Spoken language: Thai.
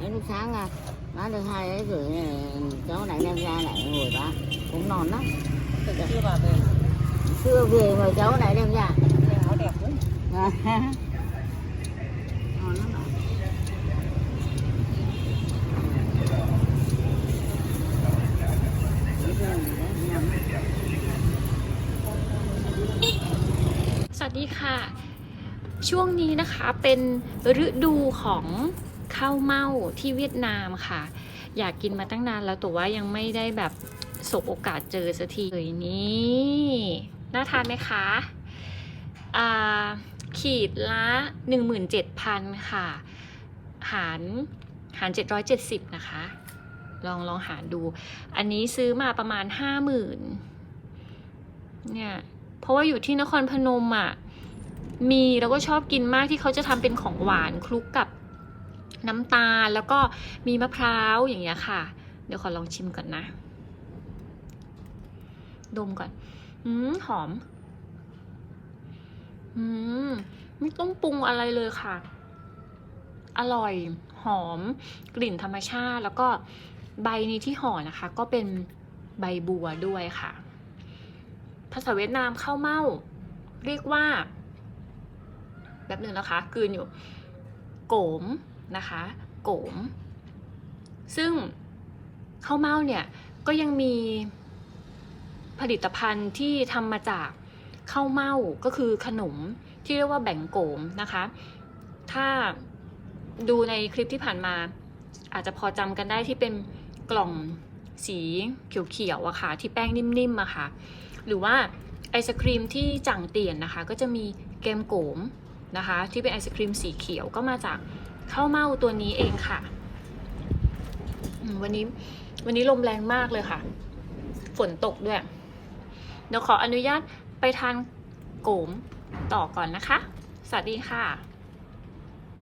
Đến lúc sáng à, má được hai ấy gửi cháu này đem ra lại ngồi đó cũng non lắm chưa bà về xưa về mà cháu này đem ra cái áo đẹp lắm ngon lắm ạ. สวัสดีค่ะ ช่วงนี้นะคะเป็นฤดูของ ข้าวเม่าที่เวียดนามค่ะ อยากกินมาตั้งนานแล้วแต่ว่ายังไม่ได้แบบสบโอกาสเจอสักทีเลยนี่น่าทานไหมคะอ่าขีดละ 17,000 ค่ะ หารหาร 770 นะคะ ลองลองหารดู อันนี้ซื้อมาประมาณ 50,000เนี่ย เพราะว่าอยู่ที่นครพนมอะ มีแล้วก็ชอบกินมากที่เขาจะทำเป็นของหวานคลุกกับ น้ำตาลแล้วก็มีมะพร้าวอย่างเงี้ยค่ะ เดี๋ยวขอลองชิมก่อนนะ ดมก่อน อืมหอม อืมไม่ต้องปรุงอะไรเลยค่ะ อร่อยหอมกลิ่นธรรมชาติแล้วก็ใบนี้ที่ห่อนะคะ ก็เป็นใบบัวด้วยค่ะ ภาษาเวียดนามข้าวเม่า เรียกว่า แบบหนึ่งนะคะ กืนอยู่ โกม นะคะโกม ซึ่งข้าวเม่าเนี่ยก็ยังมีผลิตภัณฑ์ที่ทำมาจากข้าวเม่าก็คือขนมที่เรียกว่าแบ่งโกมนะคะ ถ้าดูในคลิปที่ผ่านมา อาจจะพอจำกันได้ที่เป็นกล่องสีเขียวๆอะค่ะ ที่แป้งนิ่มๆอะค่ะ หรือว่าไอศครีมที่จังเตียนนะคะ ก็จะมีเกมโกมนะคะ ที่เป็นไอศครีมสีเขียวก็มาจาก ข้าวเม่าตัวนี้เองค่ะวันนี้ วันนี้ลมแรงมากเลยค่ะ ฝนตกด้วย เดี๋ยวขออนุญาตไปทานโกมต่อก่อนนะคะ สวัสดีค่ะ